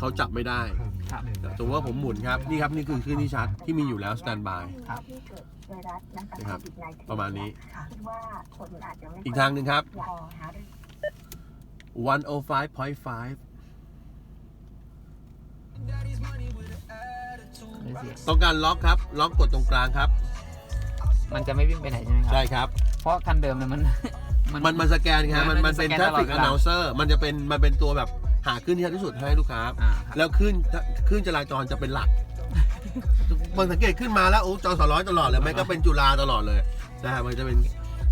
เขาจับไม่ได้ครับสมมติว่าผมหมุนครับนี่ครับนี่คือคลื่นที่ชัดที่มีอยู่แล้วสแตนบายครับที่เกิดไวรัสนะคะนะครับโควิด19ประมาณนี้ค่ะคิดว่าคนอาจจะไม่อีกทางหนึ่งครับอยากหารือ105.5ไม่เสียต้องการล็อกครับ ล็อกกดตรงกลางครับ มันจะไม่วิ่งไปไหนใช่ไหมครัใช่ครับ เพราะคันเดิมเนี่ยมัน มันมันสแกนครับมันมันเป็นมันสแกน traffic ตลอดเวลา announcer มันจะเป็นมันเป็นตัวแบบ หาขึ้นที่ชัดที่สุดให้ลูกค้า อ่าครับ แล้วขึ้นขึ้นจราจรจะเป็นหลัก มันสังเกตขึ้นมาแล้วโอ้จอสร้อยตลอดเลยไม่ก็เป็นจุฬาตลอดเลยนะฮะมันจะเป็น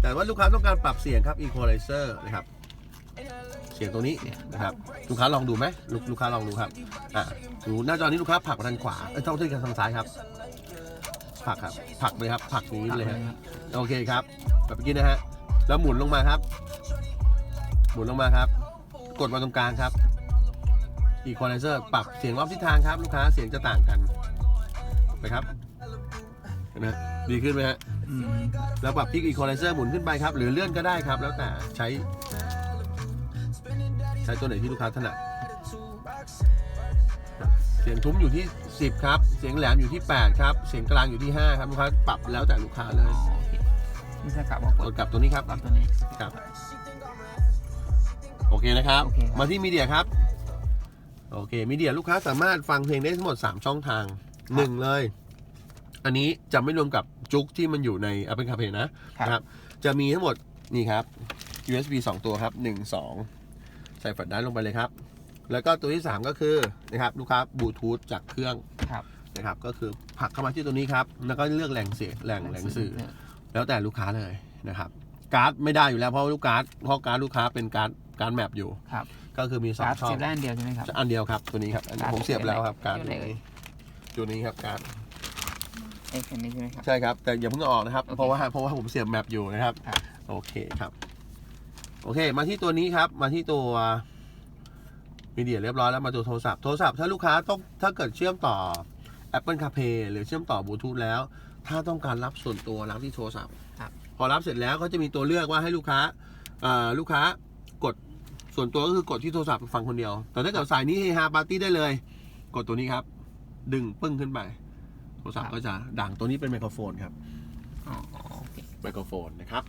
แต่ว่าลูกค้าต้องการปรับเสียงครับ equalizer นะครับ เสียงตรงนี้นะครับ ลูกค้าลองดูไหมลูกลูกค้าลองดูครับ อ่าดูหน้าจอนี้ลูกค้าผลักไปทางขวาเอ้ยต้องที่ทางซ้ายครับผลักครับผลักเลยครับผลักอย่างนี้เลยฮะ โอเคครับ แบบเมื่อกี้นะฮะ แล้วหมุนลงมาครับ หมุนลงมาครับ กดมาตรงกลางครับ Equalizer ปรับเสียงรอบทิศทางครับ ลูกค้าเสียงจะต่างกันไปครับเห็นไหมดีขึ้นไหมฮะอืมแล้วปรับพิก Equalizer หมุนขึ้นไปครับ หรือเลื่อนก็ได้ครับ แล้วแต่ใช้ ใช้ตัวไหนที่ลูกค้าถนัดเสียงทุ้มอยู่ที่ 10 ครับ เสียงแหลมอยู่ที่ 8 ครับ เสียงกลางอยู่ที่ 5 ครับลูกค้าปรับแล้วแต่ลูกค้าเลอ๋อยโอเคนี่จะกลับว่ากกดดกลับตัวนี้ครับกลับตัวนี้ครับโอเคนะครับโอเคครับมาที่มีเดียครับ โอเคมีเดียลูกค้าสามารถฟังเพลงได้ทั้งหมด 3 ช่องทางหนึ่งเลย อันนี้จะไม่รวมกับจุกที่มันอยู่ใน Apple CarPlay นะครับนะครับ จะมีทั้งหมดนี่ครับ USB 2 ตัวครับ 1 2 ใส่แฟลชไดรฟ์ลงไปเลยครับ แล้วก็ตัวที่ 3 ก็คือนะครับลูกค้าบลูทูธจากเครื่องครับนะครับ ก็คือผลักเข้ามาที่ตัวนี้ครับ แล้วก็เลือกแหล่งเสียงแหล่งแหล่งสื่อ แล้วแต่ลูกค้าเลยนะครับ การ์ดไม่ได้อยู่แล้วเพราะว่าลูกการ์ดเพราะการ์ดลูกค้าเป็นการ์ดการ์ดแมปอยู่ครับ ก็คือมีสองการ์ดช่องเสียบได้อันเดียวใช่ไหมครับอันเดียวครับตัวนี้ครับอันนี้การ์ดผมเสียบแล้วครับการ์ดอยู่ไหนตัวนี้ตัวนี้ครับการ์ดไอ้คันนี้ใช่ไหมครับใช่ครับแต่อย่าเพิ่งเอาออกนะครับโอเคเพราะว่าเพราะว่าผมเสียบแมปอยู่นะครับครับโอเคครับ โอเค มาที่ตัวนี้ครับมาที่ตัวมีเดียเรียบร้อยแล้วมาตัวโทรศัพท์โทรศัพท์ถ้าลูกค้าต้องถ้าเกิดเชื่อมต่อ Apple CarPlay หรือเชื่อมต่อบลูทูธแล้ว ถ้าต้องการรับส่วนตัวรับที่โทรศัพท์ครับพอรับเสร็จแล้วก็จะมีตัวเลือกว่าให้ลูกค้าเอ่อลูกค้ากด ส่วนตัวก็คือกดที่โทรศัพท์ฟังคนเดียว แต่ถ้าเกิดสายนี้เฮฮาปาร์ตี้ได้เลย กดตัวนี้ครับ ดึงปึ้งขึ้นไป โทรศัพท์ก็จะดังตัวนี้เป็นไมโครโฟนครับอ๋อโอเคไมโครโฟนนะครับ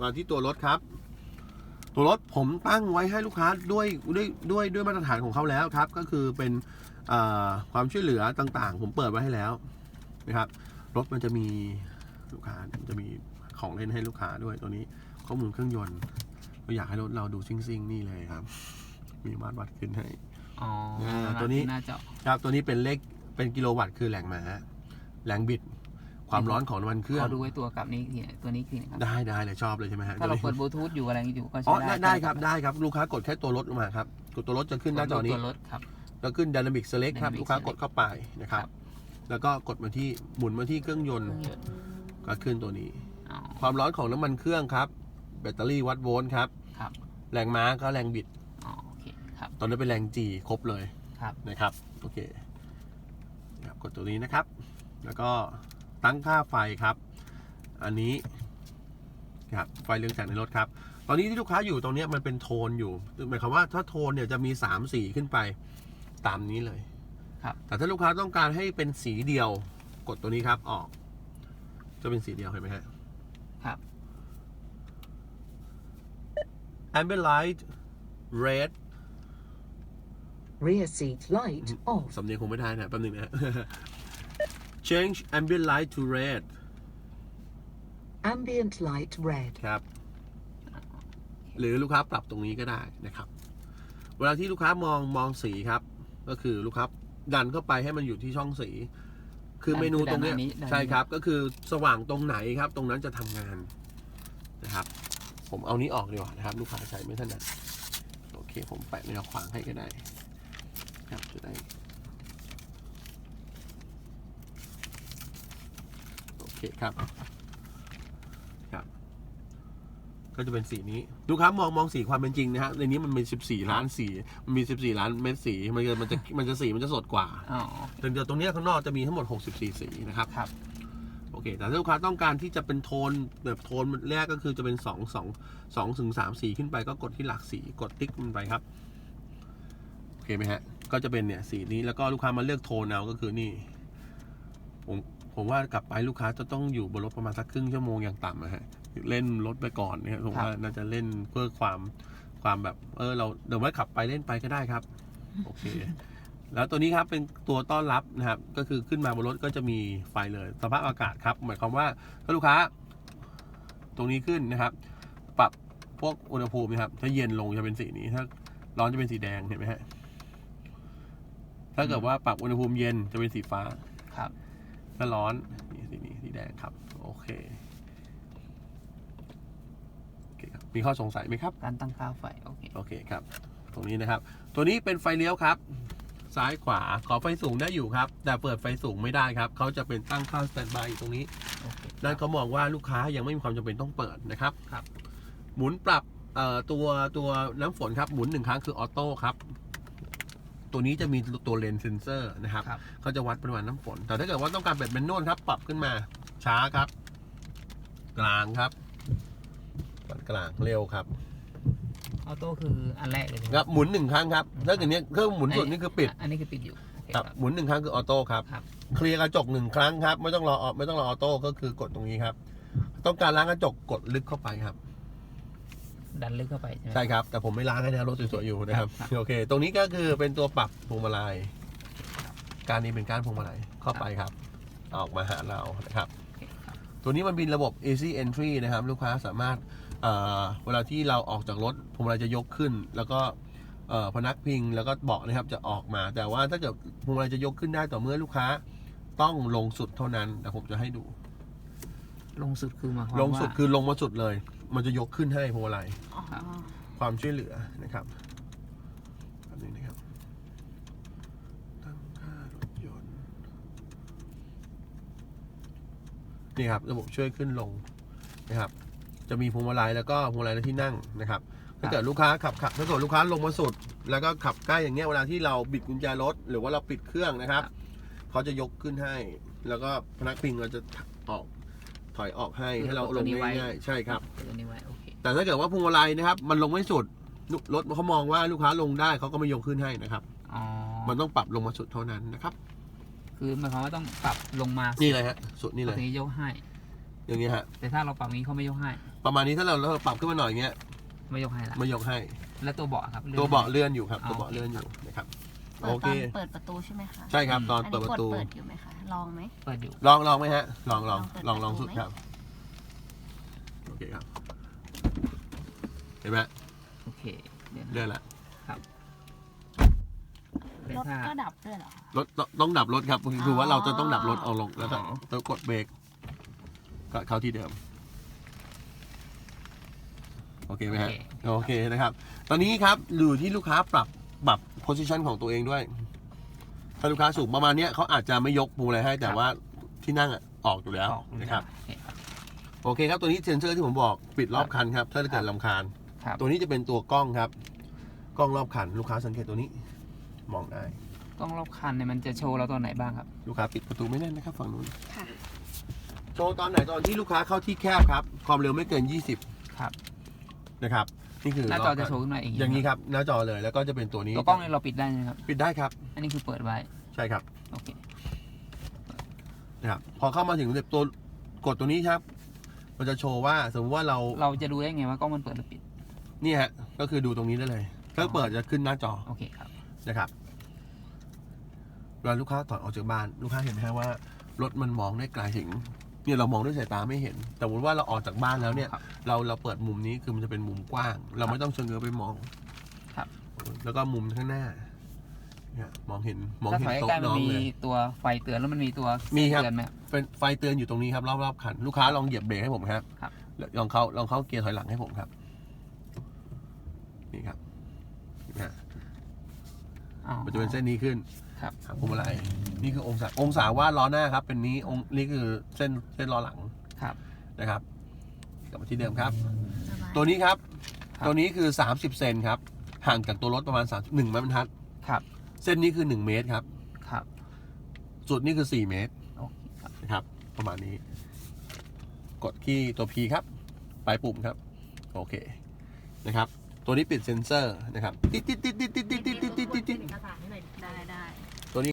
มาที่ตัวรถครับ ตัวรถผมตั้งไว้ให้ลูกค้าด้วยด้วยด้วยด้วยมาตรฐานของเขาแล้วครับ ก็คือเป็นเอ่อความช่วยเหลือต่างๆ ผมเปิดไว้ให้แล้วนะครับ รถมันจะมีลูกค้ามันจะมีของเล่นให้ลูกค้าด้วยตัวนี้ข้อมูลเครื่องยนต์ เราอยากให้รถเราดูซิ่งๆนี่เลยครับ มีมาตรวัดขึ้นให้อ๋ออ่าตัวนี้หน้าจอครับตัวนี้เป็นเลขเป็นกิโลวัตต์คือแรงม้าแรงบิดความร้อนของน้ำมันเครื่องขอดูไว้ตัวกับนี้อีกทีนะตัวนี้คือนะครับได้ได้เลยชอบเลยใช่ไหมฮะถ้าเราตัวเปินี้ดบลูทูธอยู่อะไรอยู่ก็อ๋ใช้อได้ได้ได้ครับได้ครับลูกค้ากดแค่ตัวรถลงมาครับกดตัวรถจะขึ้นหน้าจอนี้ตัวรถครับแล้วขึ้น Dynamic Select ครับ Dynamic ลูกค้ากดเข้าไปนะครับครับ แล้วก็กดมาที่หมุนมาที่เครื่องยนต์เครื่องยนต์ก็ขึ้นตัวนี้อ๋อความร้อนของน้ำมันเครื่องครับแบตเตอรี่วัดโวลต์ครับ ครับ แรงม้าก็แรงบิด อ๋อโอเคครับ ตอนนี้เป็นแรงจีครบเลยครับ นะครับ โอเคครับกดตัวนี้นะครับ แล้วก็ตั้งค่าไฟครับ อันนี้ครับไฟเรืองแสงในรถครับ ตอนนี้ที่ลูกค้าอยู่ตรงเนี้ยมันเป็นโทนอยู่หมายความว่าถ้าโทนเนี่ยจะมี3สีขึ้นไปตามนี้เลยครับ แต่ถ้าลูกค้าต้องการให้เป็นสีเดียว กดตัวนี้ครับออก จะเป็นสีเดียวเห็นไหมฮะครับ ambient light red Rear seat light off. สำเนียงคงไม่ได้นะแป๊บนึงนะ change ambient light to red Ambient light red. ครับ หรือลูกค้าปรับตรงนี้ก็ได้นะครับ เวลาที่ลูกค้ามองมองสีครับ ก็คือลูกค้าดันเข้าไปให้มันอยู่ที่ช่องสี คือดันเมนูตรงเนี้ยคือดันอันนี้ดันใช่ครับ ก็คือสว่างตรงไหนครับ ตรงนั้นจะทำงานนะครับ ผมเอานี้ออกดีกว่านะครับ ลูกค้าใช้ไม่ถนัดโอเค ผมแปะแนวขวางให้ก็ได้ครับจะได้โอเคครับครับ ก็จะเป็นสีนี้ลูกค้ามองมองสีความเป็นจริงนะฮะในนี้มันมี14ล้านสีมันมี14ล้านเม็ดสีมันจะมันจะมันจะสีมันจะสดกว่าอ๋อแต่เดี๋ยวตรงเนี้ยข้างนอกจะมีทั้งหมด64สีนะครับครับ โอเคแต่ถ้าลูกค้าต้องการที่จะเป็นโทนแบบโทนแรกก็คือจะเป็น 2 2 2ถึง3สีขึ้นไปก็กดที่หลักสีกดติ๊กมันไปครับโอเคไหมฮะก็จะเป็นเนี่ยสีนี้แล้วก็ลูกค้ามาเลือกโทนเอาก็คือนี่ผมผมว่ากลับไปลูกค้าจะต้องอยู่บนรถประมาณสักครึ่งชั่วโมงอย่างต่ำนะฮะเล่นรถไปก่อนเนี่ยผมว่าน่าจะเล่นเพื่อความความแบบ เออเราเดี๋ยวไว้ขับไปเล่นไปก็ได้ครับ โอเค แล้วตัวนี้ครับเป็นตัวต้อนรับนะครับ ก็คือขึ้นมาบนรถก็จะมีไฟเลย สภาพอากาศครับ หมายความว่าถ้าลูกค้า ตรงนี้ขึ้นนะครับ ปรับพวกอุณหภูมินะครับ ถ้าเย็นลงจะเป็นสีนี้ถ้าร้อนจะเป็นสีแดงเห็นไหมฮะถ้าเกิดว่าปรับอุณหภูมิเย็นจะเป็นสีฟ้าครับ ถ้าร้อนนี่สีนี้สีแดงครับ โอเคโอเคครับมีข้อสงสัยไหมครับ การตั้งค่าไฟ โอเค โอเคครับ ตรงนี้นะครับ ตัวนี้เป็นไฟเลี้ยวครับ ซ้ายขวา ขอไฟสูงได้อยู่ครับ แต่เปิดไฟสูงไม่ได้ครับ เขาจะเป็นตั้งค่าสแตนบายอยู่ตรงนี้โอเคนั่นเขามองว่าลูกค้ายังไม่มีความจำเป็นต้องเปิดนะครับ ครับ หมุนปรับเอ่อตัวตัวน้ำฝนครับ หมุนหนึ่งครั้งคือออโต้ครับ ตัวนี้จะมีตัวเลนเซนเซอร์นะครับครับเขาจะวัดปริมาณน้ำฝน แต่ถ้าเกิดว่าต้องการแบบเป็นนวลครับ ปรับขึ้นมา ช้าครับ กลางครับปานกลางเร็วครับ ออโต้คืออันแรกเลยใช่ไหมครับหมุนหนึ่งครั้งครับถ้าเกิดเนี้ยเครื่องหมุนสุดนี่คือปิด อันนี้คือปิดอยู่โอเคครับหมุนหนึ่งครั้งคือออโต้ครับครับ เคลียร์กระจกหนึ่งครั้งครับ ไม่ต้องรอไม่ต้องรอออโต้ก็คือกดตรงนี้ครับ ต้องการล้างกระจกกดลึกเข้าไปครับ ดันลึกเข้าไป ใช่ไหมใช่ครับ แต่ผมไม่ล้างให้นะรถสวยๆอยู่นะครับครับ โอเค ตรงนี้ก็คือเป็นตัวปรับพวงมาลัย การนี้เป็นการพวงมาลัยเข้าไปครับ ออกมาหาเรานะครับโอเคครับตัวนี้มันเป็นระบบ easy entry นะครับ ลูกค้าสามารถ เวลาที่เราออกจากรถพวงมาลัยจะยกขึ้น แล้วก็พนักพิงแล้วก็เบาะนะครับจะออกมา แต่ว่าถ้าเกิดพวงมาลัยจะยกขึ้นได้ต่อเมื่อลูกค้าต้องลงสุดเท่านั้นแต่ผมจะให้ดู ลงสุดคือหมายความลงสุดคือลงมาสุดเลย มันจะยกขึ้นให้พวงมาลัยอ๋อความช่วยเหลือนะครับแบบนี้นะครับตั้งค่ารถยนต์นี่ครับระบบช่วยขึ้นลงนะครับ จะมีพวงมาลัยแล้วก็พวงมาลัยและที่นั่งนะครับ ถ้าเกิดลูกค้าขับขับถ้าเกิดลูกค้าลงมาสุด แล้วก็ขับใกล้อย่างเงี้ยเวลาที่เราบิดกุญแจรถ หรือว่าเราปิดเครื่องนะครับเขาจะยกขึ้นให้ แล้วก็พนักพิงเราจะออกถอยออกให้ให้เราลงง่ายๆใช่ครับ ตัวนี้ไว้โอเคแต่ถ้าเกิดว่าพวงมาลัยนะครับ มันลงไม่สุดลูกรถเขามองว่าลูกค้าลงได้เขาก็ไม่ยกขึ้นให้นะครับ อ๋อมันต้องปรับลงมาสุดเท่านั้นนะครับ คือหมายความว่าต้องปรับลงมานี่เลยฮะสุดนี่เลยตัวนี้ยกให้ อย่างนี้ฮะ แต่ถ้าเราปรับนี้เขาไม่ยกให้ ประมาณนี้ถ้าเราเราปรับขึ้นมาหน่อยอย่างเงี้ยไม่ยกให้ละไม่ยกให้ แล้วตัวเบาะครับลื่อนตัวเบาะเลื่อนอยู่ครับอ๋อตัวเบาะเลื่อนอยู่นะครับเปิโอดเคตอนเปิดประตูใช่ไหมคะใช่ครับ ตอนอันเปิดนี้ปกดระตู เปิดอยู่ไหมคะ ลองไหม เปิดอยู่ ลองลองไหมฮะ ลองลองลลอองงลองเปิดสุดประตูครับ โอเคครับ เห็นไหมโอเคเดี๋ยวเลื่อนละเป็นรถถ้าก็ดับด้วยเหรอ รถต้องต้องดับรถครับคือว่าเราจะต้องดับรถเอาลงแล้วก็อ๋อต้องกดเบรกก็เข้าที่เดิม โอเคไหมฮะ โอเคนะครับ ตอนนี้ครับอยู่ที่ลูกค้าปรับปรับ position ของตัวเองด้วย ถ้าลูกค้าสูงประมาณเนี้ยเขาอาจจะไม่ยกพวงอะไรให้ แต่ว่าที่นั่งอะออกอยู่แล้วออกนะครับโอเคครับ โอเคครับตัวนี้เซนเซอร์ที่ผมบอกปิดรอบคันครับ ถ้าเกิดลำคาญครับตัวนี้จะเป็นตัวกล้องครับ กล้องรอบคัน ลูกค้าสังเกตตัวนี้ มองได้ กล้องรอบคันเนี่ยมันจะโชว์เราตอนไหนบ้างครับ ลูกค้าปิดประตูไม่แน่นนะครับฝั่งนู้นค่ะโชว์ตอนไหนตอนที่ลูกค้าเข้าที่แคบครับ ความเร็วไม่เกิน 20 ครับ นะครับ นี่คือหน้าจอจะรบโชว์ขึ้นมาอย่างอย่างนี้ครับหน้าจอเลยแล้วก็จะเป็นตัวนี้ตัวกล้องเนี่ยเราปิดได้ไหมครับปิดได้ครับ อันนี้คือเปิดไว้ใช่ครับโอเคนะครับพอเข้ามาถึงตัวกดตัวนี้ครับ มันจะโชว์ว่าสมมติว่าเราเราจะดูได้ไงว่ากล้องมันเปิดหรือปิดนี่ฮะก็คือดูตรงนี้ได้เลยถ้าเปิดจะขึ้นหน้าจอโอเคครับนะครับเวลาลูกค้าถอดออกจากบ้าน ลูกค้าเห็นไหมฮะว่า รถมันมองได้ไกลถึง เนี่ยเรามองด้วยสายตาไม่เห็น แต่สมมติว่าเราออกจากบ้านแล้วเนี่ยครับเราเราเปิดมุมนี้คือมันจะเป็นมุมกว้าง เราไม่ต้องเชิงเงือไปมองครับ แล้วก็มุมข้างหน้าเนี่ยมองเห็นมองถ้าเห็นถอยโต๊ะใกล้ๆมัน้นองมีเลยตัวไฟเตือนแล้วมันมีตัวมีครับเตือนไหมเป็นไฟเตือนอยู่ตรงนี้ครับรอบๆคัน ลูกค้าลองเหยียบเบรกให้ผมครับครับแล้วลองเข้าลองเข้าเกียร์ถอยหลังให้ผมครับ นี่ครับนี่ฮะอ๋อมันจะเป็นเส้นนี้ขึ้น ครับพวงมาลัยนี่คือองศาองศาว่าล้อหน้าครับ เป็นนี้องนี่คือเส้นเส้นล้อหลังครับนะครับกลับมาที่เดิมครับสบายตัวนี้ครับครับ ตัวนี้คือ 30 เซนครับ ห่างจากตัวรถประมาณ3 1ไม้บรรทัดครับ เส้นนี้คือ 1 เมตรครับครับจุดนี้คือ 4 เมตรโอเคครับนะครับ ประมาณนี้ กดที่ตัว P ครับ ปลายปุ่มครับ โอเคนะครับ ตัวนี้ปิดเซ็นเซอร์นะครับ ติดติดติดติดติดติดติดติดติดติดเอกสารให้หน่อยดิได้ได้